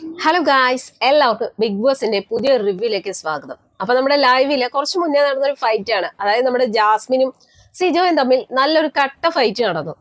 Hello guys എല്ലാവർക്കും big ബോസിന്റെ പുതിയ റിവ്യൂലേക്ക് സ്വാഗതം. അപ്പൊ നമ്മുടെ ലൈവിൽ കുറച്ച് മുന്നേ നടന്നൊരു ഫൈറ്റ് ആണ്. അതായത് നമ്മുടെ ജാസ്മിനും സിജോയും തമ്മിൽ നല്ലൊരു കട്ട ഫൈറ്റ് നടന്നു.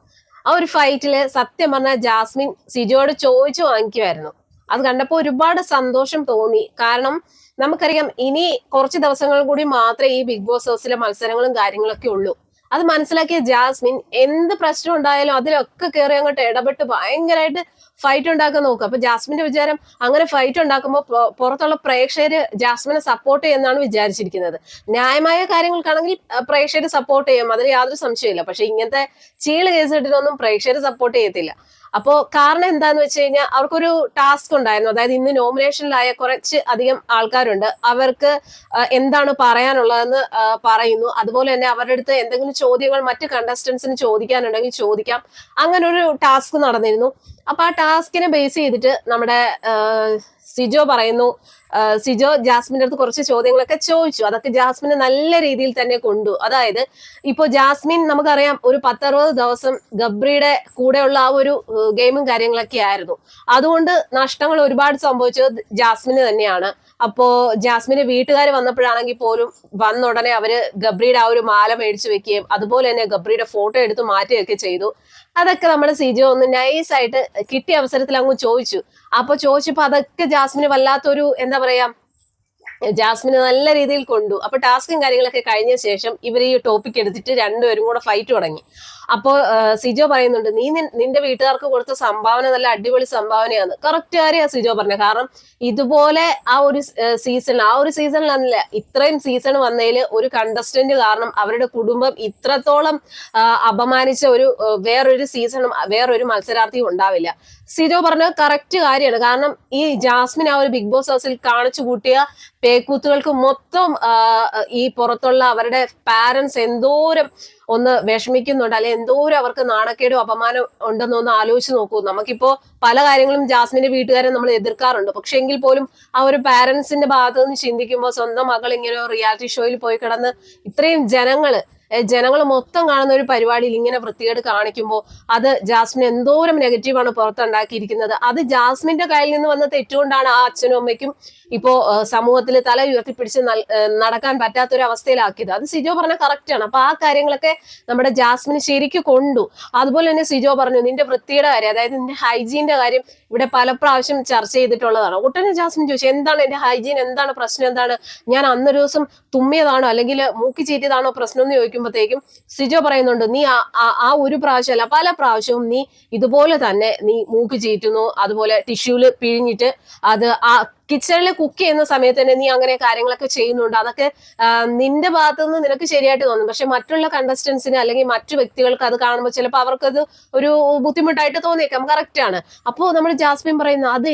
ആ ഒരു ഫൈറ്റിൽ സത്യം പറഞ്ഞ ജാസ്മിൻ സിജോയോട് ചോദിച്ചു വാങ്ങിക്കുമായിരുന്നു അത് കണ്ടപ്പോൾ ഒരുപാട് സന്തോഷം തോന്നി. കാരണം നമുക്കറിയാം ഇനി കുറച്ച് ദിവസങ്ങൾ കൂടി മാത്രമേ ഈ ബിഗ് ബോസ് ഹൗസിലെ മത്സരങ്ങളും കാര്യങ്ങളൊക്കെ ഉള്ളൂ. അത് മനസ്സിലാക്കിയ ജാസ്മിൻ എന്ത് പ്രശ്നം ഉണ്ടായാലും അതിലൊക്കെ കയറി അങ്ങോട്ട് ഇടപെട്ട് ഭയങ്കരമായിട്ട് ഫൈറ്റ് ഉണ്ടാക്കാൻ നോക്കുക അപ്പൊ ജാസ്മിന്റെ വിചാരം അങ്ങനെ ഫൈറ്റ് ഉണ്ടാക്കുമ്പോൾ പുറത്തുള്ള പ്രേക്ഷകര് ജാസ്മിനെ സപ്പോർട്ട് ചെയ്യുന്നതാണ് വിചാരിച്ചിരിക്കുന്നത്. ന്യായമായ കാര്യങ്ങൾക്കാണെങ്കിൽ പ്രേക്ഷകർ സപ്പോർട്ട് ചെയ്യും. അതിൽ യാതൊരു സംശയമില്ല പക്ഷെ ഇങ്ങനത്തെ ചീൾ കേസ് ഇട്ടിട്ടൊന്നും പ്രേക്ഷകർ സപ്പോർട്ട് ചെയ്യത്തില്ല. അപ്പോ കാരണം എന്താന്ന് വെച്ച് കഴിഞ്ഞാൽ അവർക്കൊരു ടാസ്ക് ഉണ്ടായിരുന്നു. അതായത് ഇന്ന് നോമിനേഷനിലായ കുറച്ച് അധികം ആൾക്കാരുണ്ട്. അവർക്ക് എന്താണ് പറയാനുള്ളതെന്ന് പറയുന്നു. അതുപോലെ തന്നെ അവരുടെ അടുത്ത് എന്തെങ്കിലും ചോദ്യങ്ങൾ മറ്റ് കണ്ടസ്റ്റൻസിന് ചോദിക്കാനുണ്ടെങ്കിൽ ചോദിക്കാം. അങ്ങനെ ഒരു ടാസ്ക് നടന്നിരുന്നു. അപ്പൊ ആ ടാസ്കിനെ ബേസ് ചെയ്തിട്ട് നമ്മുടെ സിജോ പറയുന്നു സിജോ ജാസ്മിന്റെ അടുത്ത് കുറച്ച് ചോദ്യങ്ങളൊക്കെ ചോദിച്ചു. അതൊക്കെ ജാസ്മിന് നല്ല രീതിയിൽ തന്നെ കൊണ്ടു. അതായത് ഇപ്പോൾ ജാസ്മിൻ നമുക്കറിയാം ഒരു പത്തറുപത് ദിവസം ഗബ്രിയുടെ കൂടെയുള്ള ആ ഒരു ഗെയിമും കാര്യങ്ങളൊക്കെ ആയിരുന്നു. അതുകൊണ്ട് നഷ്ടങ്ങൾ ഒരുപാട് സംഭവിച്ചത് ജാസ്മിന് തന്നെയാണ്. അപ്പോ ജാസ്മിന്റെ വീട്ടുകാർ വന്നപ്പോഴാണെങ്കിൽ പോലും വന്ന ഉടനെ അവർ ഗബ്രിയുടെ ആ ഒരു മാല മേടിച്ചു വെക്കുകയും അതുപോലെ തന്നെ ഗബ്രിയുടെ ഫോട്ടോ എടുത്ത് മാറ്റുകയൊക്കെ ചെയ്തു. അതൊക്കെ നമ്മുടെ സിജോ ഒന്ന് നൈസായിട്ട് കിട്ടിയ അവസരത്തിൽ അങ്ങ് ചോദിച്ചു. അപ്പൊ ചോദിച്ചപ്പോ അതൊക്കെ ജാസ്മിന് വല്ലാത്തൊരു എന്താ പറയാ? ജാസ്മിന് നല്ല രീതിയിൽ കൊണ്ടു. അപ്പൊ ടാസ്കും കാര്യങ്ങളൊക്കെ കഴിഞ്ഞ ശേഷം ഇവർ ഈ ടോപ്പിക് എടുത്തിട്ട് രണ്ടുപേരും കൂടെ ഫൈറ്റ് തുടങ്ങി. അപ്പോ സിജോ പറയുന്നുണ്ട് നീ നിന്റെ വീട്ടുകാർക്ക് കൊടുത്ത സംഭാവന നല്ല അടിപൊളി സംഭാവനയാണ്. കറക്റ്റ് കാര്യ സിജോ പറഞ്ഞത്. കാരണം ഇതുപോലെ ആ ഒരു സീസൺ ആ ഒരു സീസണിലല്ല ഇത്രയും സീസൺ വന്നതിൽ ഒരു കണ്ടസ്റ്റന്റ് കാരണം അവരുടെ കുടുംബം ഇത്രത്തോളം അപമാനിച്ച ഒരു വേറൊരു സീസണും വേറൊരു മത്സരാർത്ഥിയും ഉണ്ടാവില്ല. സിജോ പറഞ്ഞത് കറക്റ്റ് കാര്യമാണ് കാരണം ഈ ജാസ്മിൻ ആ ഒരു ബിഗ് ബോസ് ഹൗസിൽ കാണിച്ചു കൂട്ടിയ പേക്കൂത്തുകൾക്ക് മൊത്തം ഈ പുറത്തുള്ള അവരുടെ പാരൻസ് എന്തോരം ഒന്ന് വിഷമിക്കുന്നുണ്ട് അല്ലെ എന്തോരം അവർക്ക് നാണക്കേടും അപമാനം ഉണ്ടെന്ന് ഒന്ന് ആലോചിച്ച് നോക്കൂ. നമുക്കിപ്പോ പല കാര്യങ്ങളും ജാസ്മിന്റെ വീട്ടുകാരെ നമ്മൾ എതിർക്കാറുണ്ട്. പക്ഷെ എങ്കിൽ പോലും ആ ഒരു പാരന്റ്സിന്റെ ഭാഗത്ത് നിന്ന് ചിന്തിക്കുമ്പോൾ സ്വന്തം മകൾ ഇങ്ങനെ റിയാലിറ്റി ഷോയിൽ പോയി കിടന്ന് ഇത്രയും ജനങ്ങൾ ജനങ്ങൾ മൊത്തം കാണുന്ന ഒരു പരിപാടിയിൽ ഇങ്ങനെ വൃത്തികേട് കാണിക്കുമ്പോൾ അത് ജാസ്മിൻ എന്തോരം നെഗറ്റീവാണ് പുറത്തുണ്ടാക്കിയിരിക്കുന്നത്. അത് ജാസ്മിന്റെ കയ്യിൽ നിന്ന് വന്ന തെറ്റുകൊണ്ടാണ് ആ അച്ഛനും അമ്മയ്ക്കും ഇപ്പോ സമൂഹത്തിൽ തല ഉയർത്തിപ്പിടിച്ച് നടക്കാൻ പറ്റാത്തൊരു അവസ്ഥയിലാക്കിയത് അത് സിജോ പറഞ്ഞ കറക്റ്റ് ആണ്. അപ്പൊ ആ കാര്യങ്ങളൊക്കെ നമ്മുടെ ജാസ്മിന് ശരിക്കും കൊണ്ടു. അതുപോലെ തന്നെ സിജോ പറഞ്ഞു നിന്റെ വൃത്തിയുടെ കാര്യം അതായത് നിന്റെ ഹൈജീന്റെ കാര്യം ഇവിടെ പല പ്രാവശ്യം ചർച്ച ചെയ്തിട്ടുള്ളതാണ്. ഒട്ടനെ ജാസ്മിൻ ചോദിച്ചു എന്താണ് എന്റെ ഹൈജീൻ? എന്താണ് പ്രശ്നം? എന്താണ്? ഞാൻ അന്നൊരു ദിവസം തുമ്മിയതാണോ? അല്ലെങ്കിൽ മൂക്കി ചീറ്റിയതാണോ പ്രശ്നം? എന്ന് ചോദിക്കുമ്പോഴത്തേക്കും സിജോ പറയുന്നുണ്ട് നീ ആ- ഒരു പ്രാവശ്യമല്ല പല പ്രാവശ്യവും നീ ഇതുപോലെ തന്നെ നീ മൂക്ക് ചീറ്റുന്നു അതുപോലെ ടിഷ്യൂൽ പിഴിഞ്ഞിട്ട് അത് ആ കിച്ചണിൽ കുക്ക് ചെയ്യുന്ന സമയത്ത് തന്നെ നീ അങ്ങനെ കാര്യങ്ങളൊക്കെ ചെയ്യുന്നുണ്ട്. അതൊക്കെ നിന്റെ ഭാഗത്തു നിന്ന് നിനക്ക് ശരിയായിട്ട് തോന്നും. പക്ഷെ മറ്റുള്ള കണ്ടസ്റ്റൻസിന് അല്ലെങ്കിൽ മറ്റു വ്യക്തികൾക്ക് അത് കാണുമ്പോൾ ചിലപ്പോൾ അവർക്കത് ഒരു ബുദ്ധിമുട്ടായിട്ട് തോന്നിയേക്കാം. കറക്റ്റ് ആണ്. അപ്പോൾ നമ്മൾ ജാസ്മിൻ പറയുന്ന അത്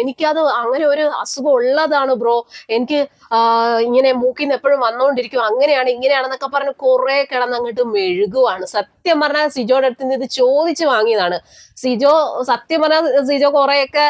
എനിക്കത് അങ്ങനെ ഒരു അസുഖം ഉള്ളതാണ് ബ്രോ. എനിക്ക് ഇങ്ങനെ മൂക്കിൽ നിന്ന് എപ്പോഴും വന്നുകൊണ്ടിരിക്കും അങ്ങനെയാണ് ഇങ്ങനെയാണെന്നൊക്കെ പറഞ്ഞ് കുറെ കിടന്ന് അങ്ങോട്ട് മെഴുകുവാണ്. സത്യം പറഞ്ഞാൽ സിജോയുടെ അടുത്ത് നിന്ന് ഇത് ചോദിച്ച് വാങ്ങിയതാണ്. സിജോ സത്യം പറഞ്ഞാൽ സിജോ കുറെയൊക്കെ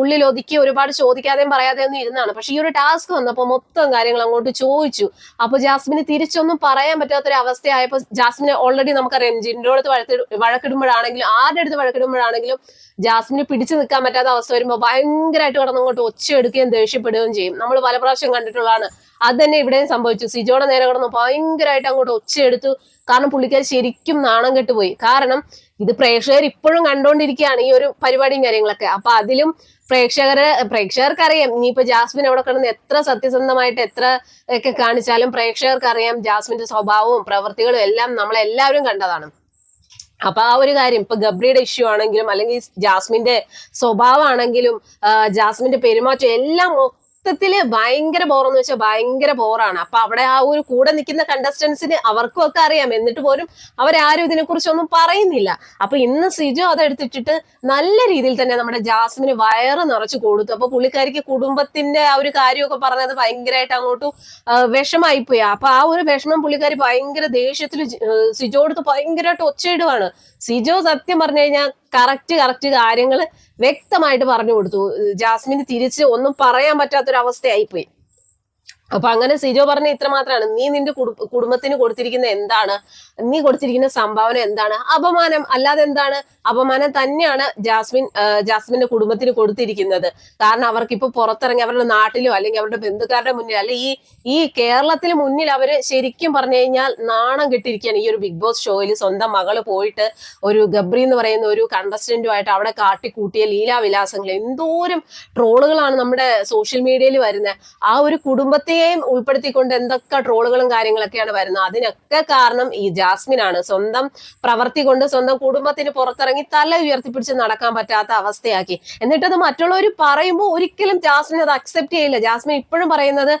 ഉള്ളിലൊതുക്കി ഒരുപാട് ചോദിക്കാതെയും പറയാതെയും ഒന്നും ഇരുന്നാണ്. പക്ഷെ ഈ ഒരു ടാസ്ക് വന്നപ്പോൾ മൊത്തം കാര്യങ്ങൾ അങ്ങോട്ട് ചോദിച്ചു. അപ്പൊ ജാസ്മിന് തിരിച്ചൊന്നും പറയാൻ പറ്റാത്തൊരു അവസ്ഥയായപ്പോൾ ജാസ്മിന് ഓൾറെഡി നമുക്കറിയാം ജിൻഡോ അടുത്ത് വഴക്കി വഴക്കിടുമ്പോഴാണെങ്കിലും ആരുടെ അടുത്ത് വഴക്കിടുമ്പോഴാണെങ്കിലും ജാസ്മിന് പിടിച്ചു നിൽക്കാൻ പറ്റാത്ത അവസ്ഥ വരുമ്പോൾ ഭയങ്കരമായിട്ട് കടന്നങ്ങോട്ട് ഒച്ചയെടുക്കുകയും ദേഷ്യപ്പെടുകയും ചെയ്യും. നമ്മൾ പല പ്രാവശ്യം കണ്ടിട്ടുള്ളതാണ്. അത് തന്നെ ഇവിടെയും സംഭവിച്ചു. സിജോടെ നേരെ കടന്നു ഭയങ്കരമായിട്ട് അങ്ങോട്ട് ഒച്ചയെടുത്തു. കാരണം പുള്ളിക്കാർ ശരിക്കും നാണം കെട്ടുപോയി. കാരണം ഇത് പ്രേക്ഷകർ ഇപ്പോഴും കണ്ടുകൊണ്ടിരിക്കുകയാണ് ഈ ഒരു പരിപാടിയും കാര്യങ്ങളൊക്കെ. അപ്പൊ അതിലും പ്രേക്ഷകരെ പ്രേക്ഷകർക്ക് അറിയാം ഇനിയിപ്പോ ജാസ്മിൻ അവിടെ കിടന്ന് എത്ര സത്യസന്ധമായിട്ട് എത്ര ഒക്കെ കാണിച്ചാലും പ്രേക്ഷകർക്കറിയാം ജാസ്മിന്റെ സ്വഭാവവും പ്രവൃത്തികളും എല്ലാം നമ്മളെല്ലാവരും കണ്ടതാണ്. അപ്പൊ ആ ഒരു കാര്യം ഇപ്പൊ ഗബ്രിയുടെ ഇഷ്യൂ ആണെങ്കിലും അല്ലെങ്കിൽ ജാസ്മിന്റെ സ്വഭാവമാണെങ്കിലും ജാസ്മിന്റെ പെരുമാറ്റം എല്ലാം മൊത്തത്തിൽ ഭയങ്കര ബോറെന്ന് വെച്ചാൽ ഭയങ്കര ബോറാണ് അപ്പൊ അവിടെ ആ ഒരു കൂടെ നിൽക്കുന്ന കണ്ടസ്റ്റൻസിന് അവർക്കും ഒക്കെ അറിയാം. എന്നിട്ട് പോലും അവരാരും ഇതിനെ കുറിച്ചൊന്നും പറയുന്നില്ല. അപ്പൊ ഇന്ന് സിജു അതെടുത്തിട്ടിട്ട് നല്ല രീതിയിൽ തന്നെ നമ്മുടെ ജാസ്മിന് വയറ് നിറച്ചു കൊടുത്തു. അപ്പൊ പുള്ളിക്കാരിക്ക് കുടുംബത്തിന്റെ ആ ഒരു കാര്യമൊക്കെ പറഞ്ഞത് ഭയങ്കരമായിട്ട് അങ്ങോട്ട് വിഷമായിപ്പോയി അപ്പൊ ആ ഒരു വിഷമം പുള്ളിക്കാരി ഭയങ്കര ദേഷ്യത്തിൽ സിജോ അടുത്ത് ഭയങ്കരമായിട്ട് ഒച്ചയിടുവാണ്. സിജോ സത്യം പറഞ്ഞു കഴിഞ്ഞാൽ കറക്റ്റ് കറക്റ്റ് കാര്യങ്ങൾ വ്യക്തമായിട്ട് പറഞ്ഞു കൊടുത്തു. ജാസ്മിന് തിരിച്ച് ഒന്നും പറയാൻ പറ്റാത്തൊരു അവസ്ഥയായിപ്പോയി അപ്പൊ അങ്ങനെ സിജോ പറഞ്ഞ ഇത്ര മാത്രമാണ് നീ നിന്റെ കുടുംബത്തിന് കൊടുത്തിരിക്കുന്ന എന്താണ്? നീ കൊടുത്തിരിക്കുന്ന സംഭാവന എന്താണ്? അപമാനം അല്ലാതെ എന്താണ്? അപമാനം തന്നെയാണ് ജാസ്മിൻ ജാസ്മിന്റെ കുടുംബത്തിന് കൊടുത്തിരിക്കുന്നത്. കാരണം അവർക്ക് ഇപ്പൊ പുറത്തിറങ്ങി അവരുടെ നാട്ടിലോ അല്ലെങ്കിൽ അവരുടെ ബന്ധുക്കാരുടെ മുന്നിൽ അല്ലെ ഈ ഈ കേരളത്തിന് മുന്നിൽ അവർ ശരിക്കും പറഞ്ഞു കഴിഞ്ഞാൽ നാണം കെട്ടിരിക്കുകയാണ്. ഈ ഒരു ബിഗ് ബോസ് ഷോയിൽ സ്വന്തം മകൾ പോയിട്ട് ഒരു ഗബ്രി എന്ന് പറയുന്ന ഒരു കണ്ടസ്റ്റന്റുമായിട്ട് അവിടെ കാട്ടിക്കൂട്ടിയ ലീലാവിലാസങ്ങൾ എന്തോരം ട്രോളുകളാണ് നമ്മുടെ സോഷ്യൽ മീഡിയയിൽ വരുന്നത്. ആ ഒരു കുടുംബത്തെയും ഉൾപ്പെടുത്തിക്കൊണ്ട് എന്തൊക്കെ ട്രോളുകളും കാര്യങ്ങളൊക്കെയാണ് വരുന്നത്. അതിനൊക്കെ കാരണം ഈ ജാസ്മിൻ ആണ് സ്വന്തം പ്രവർത്തി കൊണ്ട് സ്വന്തം കുടുംബത്തിന് പുറത്തിറങ്ങി തല ഉയർത്തിപ്പിടിച്ച് നടക്കാൻ പറ്റാത്ത അവസ്ഥയാക്കി. എന്നിട്ടത് മറ്റുള്ളവർ പറയുമ്പോൾ ഒരിക്കലും ജാസ്മിൻ അത് അക്സെപ്റ്റ് ചെയ്യില്ല. ജാസ്മിൻ ഇപ്പോഴും പറയുന്നത്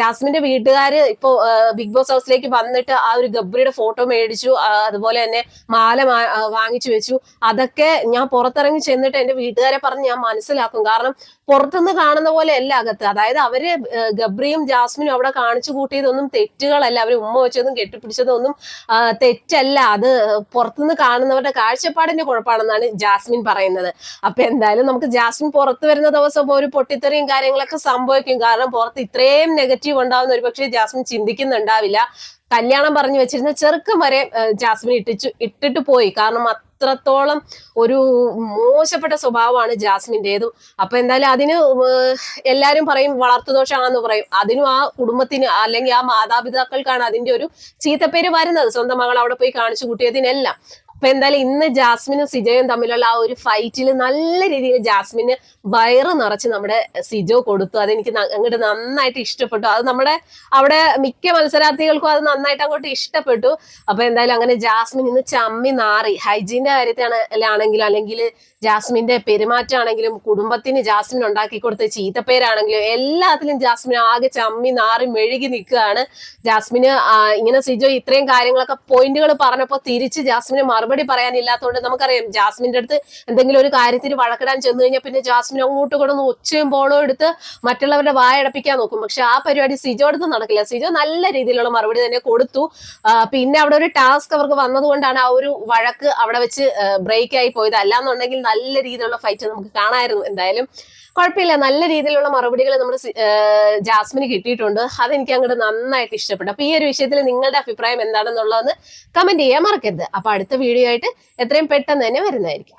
ജാസ്മിന്റെ വീട്ടുകാർ ഇപ്പോൾ ബിഗ് ബോസ് ഹൗസിലേക്ക് വന്നിട്ട് ആ ഒരു ഗബ്രിയുടെ ഫോട്ടോ മേടിച്ചു അതുപോലെ തന്നെ മാല വാങ്ങിച്ചു വെച്ചു. അതൊക്കെ ഞാൻ പുറത്തിറങ്ങി ചെന്നിട്ട് എന്റെ വീട്ടുകാരെ പറഞ്ഞ് ഞാൻ മനസ്സിലാക്കും. കാരണം പുറത്തുനിന്ന് കാണുന്ന പോലെ അല്ല അകത്ത്. അതായത് അവർ ആ, ഗബ്രിയും ജാസ്മിനും അവിടെ കാണിച്ചു കൂട്ടിയതൊന്നും തെറ്റുകളല്ല. അവർ ഉമ്മ വെച്ചതും കെട്ടിപ്പിടിച്ചതും ഒന്നും തെറ്റല്ല. അത് പുറത്തുനിന്ന് കാണുന്നവരുടെ കാഴ്ചപ്പാടിന്റെ കുഴപ്പമാണെന്നാണ് ജാസ്മിൻ പറയുന്നത്. അപ്പൊ എന്തായാലും നമുക്ക് ജാസ്മിൻ പുറത്തു വരുന്ന ദിവസം ഒരു പൊട്ടിത്തെറിയും കാര്യങ്ങളൊക്കെ സംഭവിക്കും. കാരണം പുറത്ത് ഇത്രയും നെഗറ്റീവ് ഉണ്ടാവുന്ന ഒരു പക്ഷേ ജാസ്മിൻ ചിന്തിക്കുന്നുണ്ടാവില്ല. കല്യാണം പറഞ്ഞു വെച്ചിരുന്ന ചെറുക്കം വരെ ജാസ്മിൻ ഇട്ടിച്ചു ഇട്ടിട്ട് പോയി. കാരണം അത്രത്തോളം ഒരു മോശപ്പെട്ട സ്വഭാവമാണ് ജാസ്മിന്റെതും. അപ്പൊ എന്തായാലും അതിന് എല്ലാരും പറയും വളർത്തുദോഷമാണെന്ന് പറയും. അതിനും ആ കുടുംബത്തിന് അല്ലെങ്കിൽ ആ മാതാപിതാക്കൾക്കാണ് അതിന്റെ ഒരു ചീത്തപ്പേര് വരുന്നത്. സ്വന്തം മകൾ അവിടെ പോയി കാണിച്ചു കൂട്ടിയതിനെല്ലാം. അപ്പൊ എന്തായാലും ഇന്ന് ജാസ്മിനും സിജോയും തമ്മിലുള്ള ആ ഒരു ഫൈറ്റിൽ നല്ല രീതിയിൽ ജാസ്മിന് വയറ് നിറച്ച് നമ്മുടെ സിജോ കൊടുത്തു. അതെനിക്ക് അങ്ങോട്ട് നന്നായിട്ട് ഇഷ്ടപ്പെട്ടു. അത് നമ്മുടെ അവിടെ മിക്ക മത്സരാർത്ഥികൾക്കും അത് നന്നായിട്ട് അങ്ങോട്ട് ഇഷ്ടപ്പെട്ടു. അപ്പൊ എന്തായാലും അങ്ങനെ ജാസ്മിൻ ഇന്ന് ചമ്മി നാറി. ഹൈജീന്റെ കാര്യത്തിലാണെങ്കിലും അല്ലെങ്കിൽ ജാസ്മിന്റെ പെരുമാറ്റമാണെങ്കിലും കുടുംബത്തിന് ജാസ്മിൻ ഉണ്ടാക്കി കൊടുത്ത ചീത്തപ്പേരാണെങ്കിലും എല്ലാത്തിലും ജാസ്മിൻ ആകെ ചമ്മി നാറി മെഴുകി നിൽക്കുകയാണ്. ജാസ്മിന് ഇങ്ങനെ സിജോ ഇത്രയും കാര്യങ്ങളൊക്കെ പോയിന്റുകൾ പറഞ്ഞപ്പോൾ തിരിച്ച് ജാസ്മിന് മറുപടി പറയാനില്ലാത്തതുകൊണ്ട് നമുക്കറിയാം ജാസ്മിന്റെ അടുത്ത് എന്തെങ്കിലും ഒരു കാര്യത്തിന് വഴക്കിടാൻ ചെന്ന് കഴിഞ്ഞാൽ പിന്നെ ജാസ്മിൻ അങ്ങോട്ട് കൊടുന്ന് ഒച്ചയും ബോളും എടുത്ത് മറ്റുള്ളവരുടെ വായടപ്പിക്കാൻ നോക്കും. പക്ഷെ ആ പരിപാടി സിജോ അടുത്ത് നടക്കില്ല. സിജോ നല്ല രീതിയിലുള്ള മറുപടി തന്നെ കൊടുത്തു. പിന്നെ അവിടെ ഒരു ടാസ്ക് അവർക്ക് വന്നതുകൊണ്ടാണ് ആ ഒരു വഴക്ക് അവിടെ വെച്ച് ബ്രേക്ക് ആയി പോയത്. അല്ലാന്നുണ്ടെങ്കിൽ നല്ല രീതിയിലുള്ള ഫൈറ്റ് നമുക്ക് കാണാമായിരുന്നു എന്തായാലും കുഴപ്പമില്ല. നല്ല രീതിയിലുള്ള മറുപടികൾ നമ്മുടെ ജാസ്മിന് കിട്ടിയിട്ടുണ്ട്. അതെനിക്ക് അങ്ങോട്ട് നന്നായിട്ട് ഇഷ്ടപ്പെട്ടു. അപ്പൊ ഈ ഒരു വിഷയത്തിൽ നിങ്ങളുടെ അഭിപ്രായം എന്താണെന്നുള്ളതെന്ന് കമന്റ് ചെയ്യാൻ മറക്കരുത്. അപ്പൊ അടുത്ത വീഡിയോ ആയിട്ട് എത്രയും പെട്ടെന്ന് തന്നെ വരുന്നതായിരിക്കും.